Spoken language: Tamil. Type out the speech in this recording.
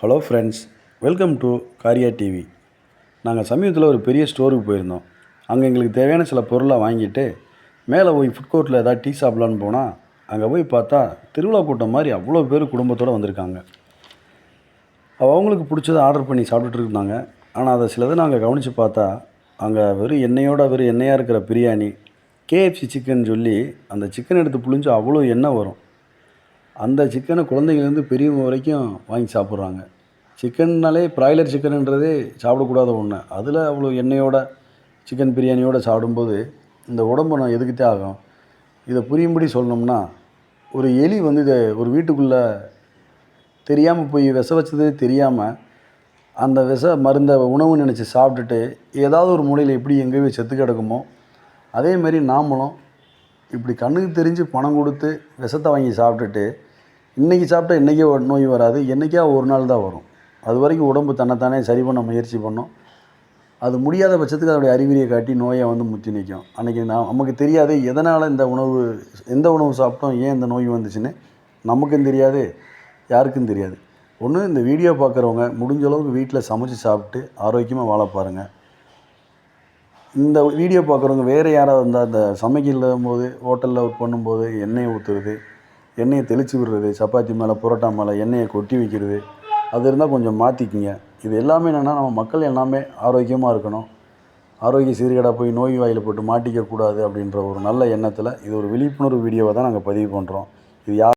ஹலோ ஃப்ரெண்ட்ஸ் வெல்கம் டு காரியா டிவி நாங்கள் சமீபத்தில் ஒரு பெரிய ஸ்டோருக்கு போயிருந்தோம். அங்கே எங்களுக்கு தேவையான சில பொருளை வாங்கிட்டு மேலே போய் ஃபுட் கோர்ட்டில் ஏதாவது டீ சாப்பிட்லான்னு போனால் அங்கே போய் பார்த்தா திருவிழா கூட்டம் மாதிரி அவ்வளோ பேர் குடும்பத்தோடு வந்திருக்காங்க. அவங்களுக்கு பிடிச்சதை ஆர்டர் பண்ணி சாப்பிட்டுட்டு இருந்தாங்க. ஆனால் அதை சிலதை நாங்கள் கவனித்து பார்த்தா அங்கே வெறும் எண்ணெயோட வெறும் எண்ணெயாக இருக்கிற பிரியாணி கேஎஃப்சி சிக்கன் சொல்லி அந்த சிக்கன் எடுத்து புளிஞ்சு அவ்வளோ எண்ணெய் வரும். அந்த சிக்கனை குழந்தைங்கலேருந்து பெரியவங்க வரைக்கும் வாங்கி சாப்பிட்றாங்க. சிக்கன்னாலே ப்ராய்லர் சிக்கனுன்றதே சாப்பிடக்கூடாத ஒன்று அதில் அவ்வளோ எண்ணெயோட சிக்கன் பிரியாணியோடு சாப்பிடும்போது இந்த உடம்பு நான் எதுக்கிட்டே ஆகும்? இதை புரியும்படி சொல்லணும்னா ஒரு எலி வந்து இதை ஒரு வீட்டுக்குள்ளே தெரியாமல் போய் விஷ வச்சதே தெரியாமல் அந்த விஷ மருந்த உணவு நினச்சி சாப்பிட்டுட்டு ஏதாவது ஒரு மூலையில் எப்படி எங்கேயோ செத்து கிடக்குமோ அதேமாரி நாமளும் இப்படி கண்ணுக்கு தெரிஞ்சு பணம் கொடுத்து விஷத்தை வாங்கி சாப்பிட்டுட்டு இன்றைக்கி சாப்பிட்டா இன்றைக்கே நோய் வராது. என்றைக்கா ஒரு நாள் தான் வரும். அது வரைக்கும் உடம்பு தன்னைத்தானே சரி பண்ண முயற்சி பண்ணும். அது முடியாத பட்சத்துக்கு அதோடைய அறிகுறியை காட்டி நோயை வந்து முத்தி நிற்கும் அன்றைக்கி நான் நமக்கு தெரியாது எதனால் இந்த உணவு எந்த உணவு சாப்பிட்டோம் ஏன் இந்த நோய் வந்துச்சுன்னு. நமக்கும் தெரியாது யாருக்கும் தெரியாது. ஒன்று இந்த வீடியோ பார்க்குறவங்க முடிஞ்ச அளவுக்கு வீட்டில் சமைச்சு சாப்பிட்டு ஆரோக்கியமாக வாழ பாருங்கள் இந்த வீடியோ பார்க்குறவங்க வேறு யாராவது இருந்தால் அந்த சமைக்கலும் போது ஹோட்டலில் ஒர்க் பண்ணும்போது எண்ணெய் ஊற்றுறது எண்ணெயை தெளித்து விடுறது சப்பாத்தி மேலே புரோட்டா மேலே எண்ணெயை கொட்டி வைக்கிறது. அது இருந்தால் கொஞ்சம் மாற்றிக்கிங்க இது எல்லாமே என்னென்னா நம்ம மக்கள் எல்லாமே ஆரோக்கியமாக இருக்கணும். ஆரோக்கிய சீர்கேடாக போய் நோய் வாயில் போட்டு மாட்டிக்க கூடாது அப்படின்ற ஒரு நல்ல எண்ணத்தில் இது ஒரு விழிப்புணர்வு வீடியோவை தான் நாங்கள் பதிவு பண்ணுறோம் இது யார்